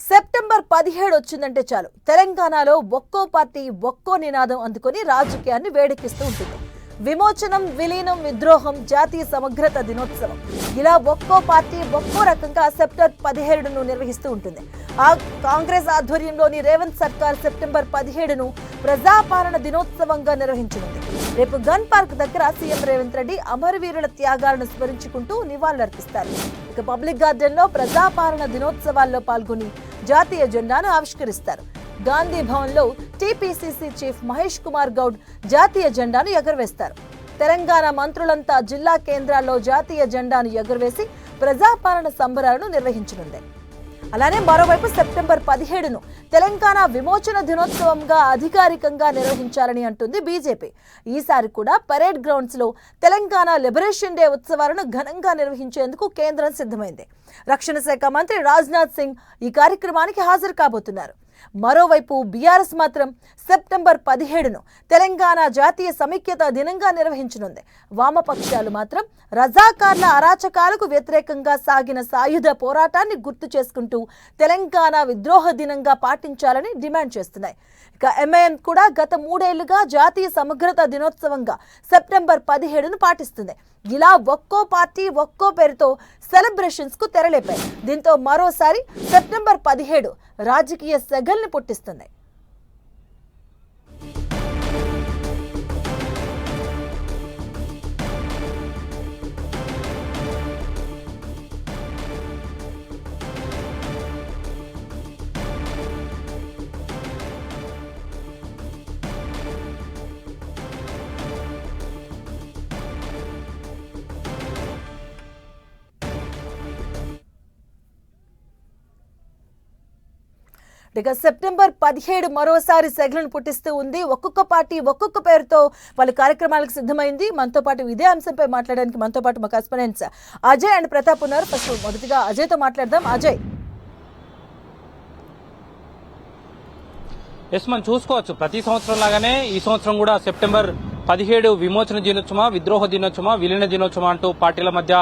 September పదిహేడు వచ్చిందంటే చాలు. తెలంగాణలో ఒక్కో పార్టీ ఒక్కో నినాదం అందుకొని రాజకీయాన్ని వేడెక్కిస్తూ ఉంటుంది. విమోచనం విలీనం విద్రోహం జాతీయ సమగ్రత దినోత్సవం. ఇలా ఒక్కో పార్టీ ఒక్కో రకంగా సెప్టెంబర్ పదిహేడును నిర్వహిస్తూ ఉంటుంది. ఆ కాంగ్రెస్ ఆధ్వర్యంలోని రేవంత్ సర్కార్ సెప్టెంబర్ పదిహేడును ప్రజాపాలన దినోత్సవంగా నిర్వహించనుంది. రేపు గన్ పార్క్ దగ్గర సీఎం రేవంత్ రెడ్డి అమరవీరుల త్యాగాలను స్మరించుకుంటూ నివాళులర్పిస్తారు. ఇక పబ్లిక్ గార్డెన్లో ప్రజాపాలన దినోత్సవాల్లో పాల్గొని జాతీయ జెండాను ఆవిష్కరిస్తారు. గాంధీ భవన్లో టీపీసీసీ చీఫ్ మహేష్ కుమార్ గౌడ్ జాతీయ జెండాను ఎగురవేస్తారు. తెలంగాణ మంత్రులంతా జిల్లా కేంద్రాల్లో జాతీయ జెండాను ఎగురవేసి ప్రజాపాలన సంబరాలను నిర్వహించనుంది. అలానే మరోవైపు సెప్టెంబర్ పదిహేడును తెలంగాణ విమోచన దినోత్సవంగా అధికారికంగా నిర్వహించాలని అంటుంది బీజేపీ. ఈసారి కూడా పరేడ్ గ్రౌండ్స్లో తెలంగాణ లిబరేషన్ డే ఉత్సవాలను ఘనంగా నిర్వహించేందుకు కేంద్రం సిద్ధమైంది. రక్షణ శాఖ మంత్రి రాజ్నాథ్ సింగ్ ఈ కార్యక్రమానికి హాజరు కాబోతున్నారు. మరోవైపు బీఆర్ఎస్ మాత్రం సెప్టెంబర్ పదిహేడును తెలంగాణ జాతీయ సమైక్యత దినంగా నిర్వహించనుంది. వామపక్షాలు మాత్రం రజాకార్ల అరాచకాలకు వ్యతిరేకంగా సాగిన సాయుధ పోరాటాన్ని గుర్తు చేసుకుంటూ తెలంగాణ విద్రోహ దినంగా పాటించాలని డిమాండ్ చేస్తున్నాయి. ఎంఐఎం కూడా గత మూడేళ్ళుగా జాతీయ సమగ్రత దినోత్సవంగా సెప్టెంబర్ పదిహేడును పాటిస్తుంది. ఇలా ఒక్కో పార్టీ ఒక్కో పేరుతో సెలబ్రేషన్స్కు తెరలేపాయి. దీంతో మరోసారి సెప్టెంబర్ పదిహేడు రాజకీయ సెగల్ని పుట్టిస్తుంది. ఇక సెప్టెంబర్ పదిహేడు మరోసారి సెగలను పుట్టిస్తూ ఉంది. ఒక్కొక్క పార్టీ ఒక్కొక్క పేరుతో వాళ్ళ కార్యక్రమాలకు సిద్ధమైంది. మనతో పాటు ఇదే అంశంపై మాట్లాడడానికి మనతో పాటు మా కరెస్పాండెంట్స్ అజయ్ అండ్ ప్రతాప్ ఉన్నారు. ఫస్ట్ మొదటిగా అజయ్తో మాట్లాడదాం. అజయ్. ఎస్ మనం చూసుకోవచ్చు. ప్రతి సంవత్సరం లాగానే ఈ సంవత్సరం కూడా సెప్టెంబర్ పదిహేడు విమోచన దినోత్సవ విద్రోహ దినోత్సవ విలీన దినోత్సవం అంటూ పార్టీల మధ్య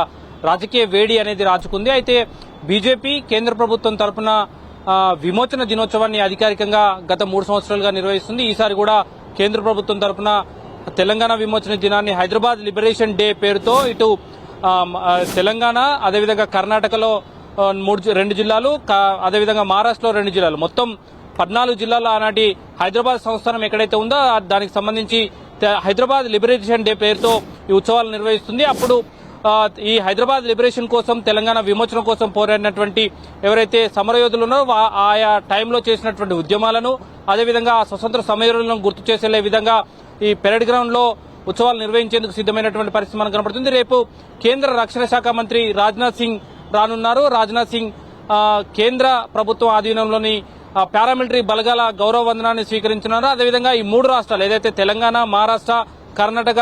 రాజకీయ వేడి అనేది రాచుకుంది అయితే బీజేపీ కేంద్ర ప్రభుత్వం తరపున విమోచన దినోత్సవాన్ని అధికారికంగా గత మూడు సంవత్సరాలుగా నిర్వహిస్తుంది. ఈసారి కూడా కేంద్ర ప్రభుత్వం తరపున తెలంగాణ విమోచన దినాన్ని హైదరాబాద్ లిబరేషన్ డే పేరుతో ఇటు తెలంగాణ అదేవిధంగా కర్ణాటకలో మూడు జి- రెండు జిల్లాలు అదేవిధంగా మహారాష్ట్రలో రెండు జిల్లాలు. మొత్తం పద్నాలుగు జిల్లాలో ఆనాటి హైదరాబాద్ సంస్థానం ఎక్కడైతే ఉందో దానికి సంబంధించి హైదరాబాద్ లిబరేషన్ డే పేరుతో ఈ ఉత్సవాలు నిర్వహిస్తుంది. అప్పుడు ఈ హైదరాబాద్ లిబరేషన్ కోసం తెలంగాణ విమోచన కోసం పోరాడినటువంటి ఎవరైతే సమరయోధులు ఉన్నారో ఆయా టైంలో చేసినటువంటి ఉద్యమాలను అదేవిధంగా ఆ స్వతంత్ర సమరయోధులను గుర్తు చేసే విధంగా ఈ పెరడ్ గ్రౌండ్లో ఉత్సవాలు నిర్వహించేందుకు సిద్ధమైనటువంటి పరిస్థితి మనకు కనబడుతుంది రేపు కేంద్ర రక్షణ శాఖ మంత్రి రాజ్నాథ్ సింగ్ రానున్నారు. రాజ్నాథ్ సింగ్ కేంద్ర ప్రభుత్వం ఆధీనంలోని పారామిలిటరీ బలగాల గౌరవ వందనాన్ని స్వీకరించనున్నారు. అదేవిధంగా ఈ మూడు రాష్ట్రాలు ఏదైతే తెలంగాణ మహారాష్ట్ర కర్ణాటక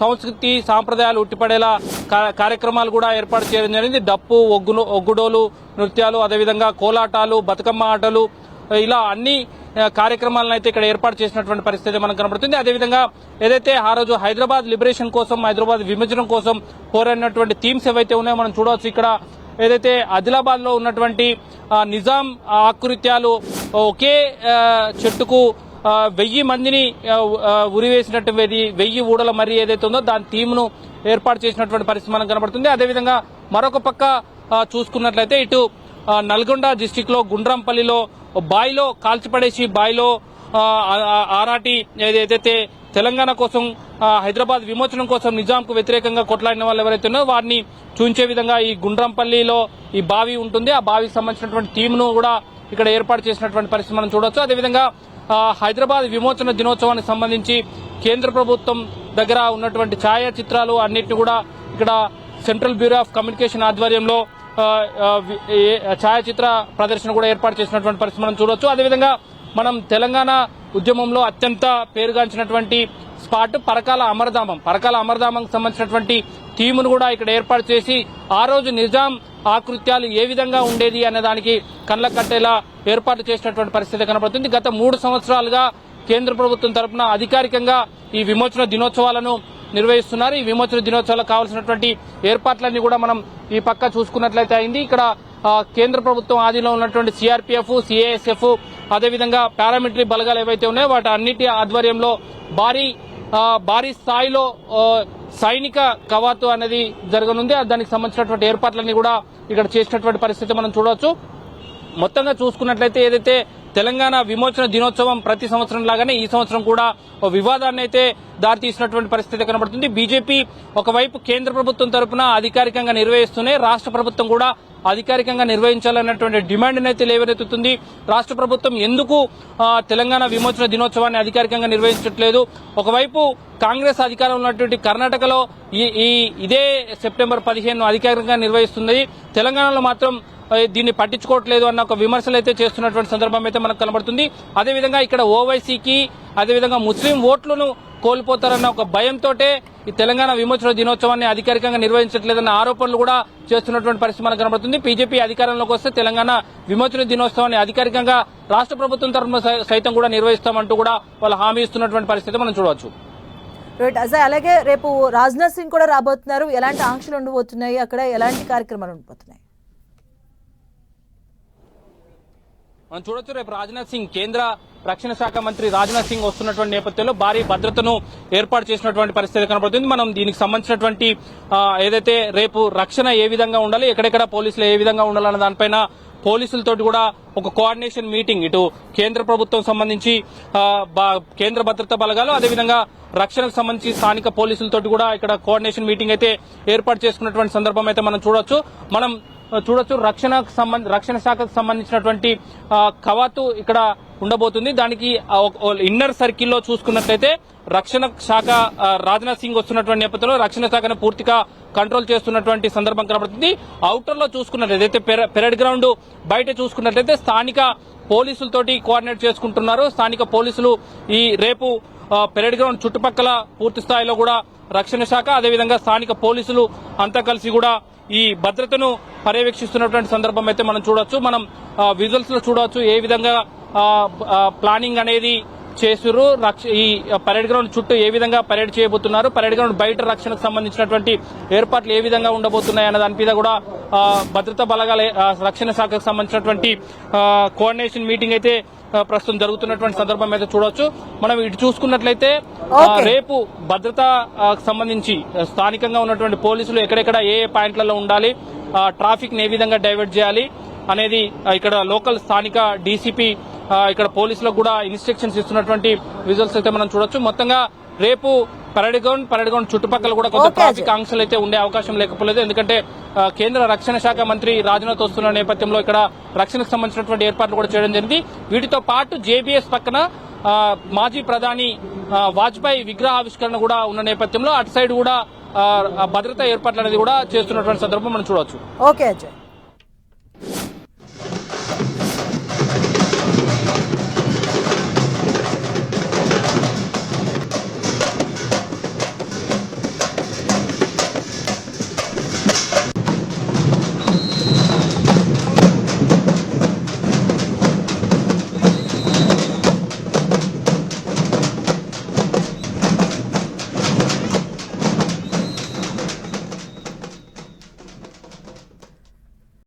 సంస్కృతి సాంప్రదాయాలు ఉట్టిపడేలా కా- కార్యక్రమాలు కూడా ఏర్పాటు చేయడం జరిగింది. డప్పు ఒగ్గును ఒగ్గుడోలు నృత్యాలు అదేవిధంగా కోలాటాలు బతుకమ్మ ఆటలు ఇలా అన్ని కార్యక్రమాలను అయితే ఇక్కడ ఏర్పాటు చేసినటువంటి పరిస్థితి మనకు కనబడుతుంది. అదేవిధంగా ఏదైతే ఆ రోజు హైదరాబాద్ లిబరేషన్ కోసం హైదరాబాద్ విభజన కోసం పోరాడినటువంటి థీమ్స్ ఏవైతే ఉన్నాయో మనం చూడవచ్చు. ఇక్కడ ఏదైతే ఆదిలాబాద్లో ఉన్నటువంటి నిజాం ఆకృత్యాలు ఒకే చెట్టుకు వెయ్యి మందిని ఉరివేసినటువంటి వెయ్యి- ఊడల మర్రి ఏదైతే ఉందో దాని థీమ్ను ఏర్పాటు చేసినటువంటి పరిస్థితి మనకు కనబడుతుంది. అదేవిధంగా మరొక పక్క చూసుకున్నట్లయితే ఇటు నల్గొండ డిస్టిక్లో గుండ్రంపల్లిలో బాయిలో కాల్చిపడేసి బాయిలో ఆరాటి ఏదైతే తెలంగాణ కోసం హైదరాబాద్ విమోచనం కోసం నిజాంకు వ్యతిరేకంగా కొట్లాడిన వాళ్ళు ఎవరైతే ఉన్నారో వారిని చూంచే విధంగా ఈ గుండ్రంపల్లిలో ఈ బావి ఉంటుంది. ఆ బావికి సంబంధించినటువంటి టీంను కూడా ఇక్కడ ఏర్పాటు చేసినటువంటి పరిస్థితి మనం చూడొచ్చు. అదేవిధంగా హైదరాబాద్ విమోచన దినోత్సవానికి సంబంధించి కేంద్ర ప్రభుత్వం దగ్గర ఉన్నటువంటి ఛాయాచిత్రాలు అన్నిటిని కూడా ఇక్కడ సెంట్రల్ బ్యూరో ఆఫ్ కమ్యూనికేషన్ ఆధ్వర్యంలో ఛాయాచిత్ర ప్రదర్శన కూడా ఏర్పాటు చేసినటువంటి పరిస్థితి మనం చూడవచ్చు అదేవిధంగా మనం తెలంగాణ ఉద్యమంలో అత్యంత పేరుగాంచినటువంటి స్పాట్ పరకాల అమరధామం. పరకాల అమరధామంకి సంబంధించినటువంటి టీమును కూడా ఇక్కడ ఏర్పాటు చేసి ఆ రోజు నిజాం ఆకృత్యాలు ఏ విధంగా ఉండేది అనే దానికి కళ్ళ కట్టేలా ఏర్పాటు చేసినటువంటి పరిస్థితి కనబడుతుంది. గత మూడు సంవత్సరాలుగా కేంద్ర ప్రభుత్వం తరపున అధికారికంగా ఈ విమోచన దినోత్సవాలను నిర్వహిస్తున్నారు. ఈ విమోచన దినోత్సవాలకు కావాల్సినటువంటి ఏర్పాట్లన్నీ కూడా మనం ఈ పక్క చూసుకున్నట్లయితే అయింది. ఇక్కడ కేంద్ర ప్రభుత్వం ఆధీనంలో ఉన్నటువంటి సిఆర్పిఎఫ్ సిఏఎస్ఎఫ్ అదేవిధంగా పారామిలిటరీ బలగాలు ఏవైతే ఉన్నాయో వాటి అన్నిటి ఆధ్వర్యంలో భారీ భారీ స్థాయిలో సైనిక కవాతు అనేది జరగనుంది. దానికి సంబంధించినటువంటి ఏర్పాట్లన్నీ కూడా ఇక్కడ చేసినటువంటి పరిస్థితి మనం చూడవచ్చు. మొత్తంగా చూసుకున్నట్లయితే ఏదైతే తెలంగాణ విమోచన దినోత్సవం ప్రతి సంవత్సరం లాగానే ఈ సంవత్సరం కూడా వివాదాన్ని అయితే దారితీసినటువంటి పరిస్థితి కనబడుతుంది. బీజేపీ ఒకవైపు కేంద్ర ప్రభుత్వం తరపున అధికారికంగా నిర్వహిస్తూనే రాష్ట్ర ప్రభుత్వం కూడా అధికారికంగా నిర్వహించాలన్నటువంటి డిమాండ్ అయితే లేవనెత్తుతుంది. రాష్ట్ర ప్రభుత్వం ఎందుకు తెలంగాణ విమోచన దినోత్సవాన్ని అధికారికంగా నిర్వహించట్లేదు? ఒకవైపు కాంగ్రెస్ అధికారంలో ఉన్నటువంటి కర్ణాటకలో ఈ ఈ ఇదే సెప్టెంబర్ పదిహేను అధికారికంగా నిర్వహిస్తుంది. తెలంగాణలో మాత్రం దీన్ని పట్టించుకోవట్లేదు అన్న ఒక విమర్శలు అయితే చేస్తున్నటువంటి సందర్భం అయితే మనకు కనబడుతుంది. అదేవిధంగా ఇక్కడ ఓవైసీకి అదేవిధంగా ముస్లిం ఓట్లను కోల్పోతారన్న ఒక భయంతో ఈ తెలంగాణ విమోచన దినోత్సవాన్ని అధికారికంగా నిర్వహించట్లేదన్న ఆరోపణలు కూడా చేస్తున్నటువంటి పరిస్థితి మనకు కనబడుతుంది. బీజేపీ అధికారంలోకి వస్తే తెలంగాణ విమోచన దినోత్సవాన్ని అధికారికంగా రాష్ట్ర ప్రభుత్వం తరఫున సైతం కూడా నిర్వహిస్తామంటూ కూడా వాళ్ళు హామీ ఇస్తున్నటువంటి పరిస్థితి మనం చూడవచ్చు. రైట్ అజయ్ అలాగే రేపు రాజ్నాథ్ సింగ్ కూడా రాబోతున్నారు. ఎలాంటి ఆంక్షలు ఉండబోతున్నాయి? అక్కడ ఎలాంటి కార్యక్రమాలు ఉండబోతున్నాయి? మనం చూడొచ్చు రేపు రాజ్నాథ్ సింగ్ కేంద్ర రక్షణ శాఖ మంత్రి రాజ్నాథ్ సింగ్ వస్తున్నటువంటి నేపథ్యంలో భారీ భద్రతను ఏర్పాటు చేసినటువంటి పరిస్థితి కనబడుతుంది. మనం దీనికి సంబంధించినటువంటి ఏదైతే రేపు రక్షణ ఏ విధంగా ఉండాలి ఎక్కడెక్కడ పోలీసులు ఏ విధంగా ఉండాలన్న దానిపైన పోలీసులతోటి కూడా ఒక కోఆర్డినేషన్ మీటింగ్ ఇటు కేంద్ర ప్రభుత్వం సంబంధించి బా- కేంద్ర భద్రతా బలగాలు అదేవిధంగా రక్షణకు సంబంధించి స్థానిక పోలీసులతోటి కూడా ఇక్కడ కోఆర్డినేషన్ మీటింగ్ అయితే ఏర్పాటు చేసుకున్నటువంటి సందర్భం అయితే మనం చూడొచ్చు. మనం చూడొచ్చు. రక్షణకు సంబంధ రక్షణ శాఖకు సంబంధించినటువంటి కవాతు ఇక్కడ ఉండబోతుంది. దానికి ఇన్నర్ సర్కిల్లో చూసుకున్నట్లయితే రక్షణ శాఖ రాజ్నాథ్ సింగ్ వస్తున్నటువంటి నేపథ్యంలో రక్షణ శాఖను పూర్తిగా కంట్రోల్ చేస్తున్నటువంటి సందర్భం కనబడుతుంది. అవుటర్లో చూసుకున్నట్లయితే పెర- పెరడ్ గ్రౌండ్ బయట చూసుకున్నట్లయితే స్థానిక పోలీసులతోటి కోఆర్డినేట్ చేసుకుంటున్నారు. స్థానిక పోలీసులు ఈ రేపు పెరడ్ గ్రౌండ్ చుట్టుపక్కల పూర్తి స్థాయిలో కూడా రక్షణ శాఖ అదేవిధంగా స్థానిక పోలీసులు అంతా కలిసి కూడా ఈ భద్రతను పర్యవేక్షిస్తున్నటువంటి సందర్భం అయితే మనం చూడొచ్చు. మనం విజువల్స్లో చూడవచ్చు ఏ విధంగా ప్లానింగ్ అనేది చేస్తున్నారు రక్ష ఈ పరేడ్ గ్రౌండ్ చుట్టూ ఏ విధంగా పరేడ్ చేయబోతున్నారు. పరేడ్ గ్రౌండ్ బయట రక్షణకు సంబంధించినటువంటి ఏర్పాట్లు ఏ విధంగా ఉండబోతున్నాయి అన్న దాని మీద కూడా భద్రతా బలగాల రక్షణ శాఖకు సంబంధించినటువంటి కోఆర్డినేషన్ మీటింగ్ అయితే ప్రస్తుతం జరుగుతున్నటువంటి సందర్భం అయితే చూడవచ్చు మనం ఇటు చూసుకున్నట్లయితే. రేపు భద్రత సంబంధించి స్థానికంగా ఉన్నటువంటి పోలీసులు ఎక్కడెక్కడ ఏ ఏ పాయింట్లలో ఉండాలి ట్రాఫిక్ని ఏ విధంగా డైవర్ట్ చేయాలి అనేది ఇక్కడ లోకల్ స్థానిక డీసీపీ ఇక్కడ పోలీసులకు కూడా ఇన్స్ట్రక్షన్స్ ఇస్తున్నటువంటి విజువల్స్ అయితే మనం చూడొచ్చు మొత్తంగా రేపు పరేడ్ గ్రౌండ్ పరేడ్ గ్రౌండ్ చుట్టుపక్కల కూడా కొంత ట్రాఫిక్ ఆంక్షలు అయితే ఉండే అవకాశం లేకపోలేదు. ఎందుకంటే కేంద్ర రక్షణ శాఖ మంత్రి రాజ్నాథ్ వస్తున్న నేపథ్యంలో ఇక్కడ రక్షణకు సంబంధించినటువంటి ఏర్పాట్లు కూడా చేయడం జరిగింది. వీటితో పాటు జేబీఎస్ పక్కన మాజీ ప్రధాని వాజ్పేయి విగ్రహావిష్కరణ కూడా ఉన్న నేపథ్యంలో అటు సైడ్ కూడా భద్రతా ఏర్పాట్లు అనేది కూడా చేస్తున్నటువంటి సందర్భం మనం చూడవచ్చు. ఓకే అజయ్.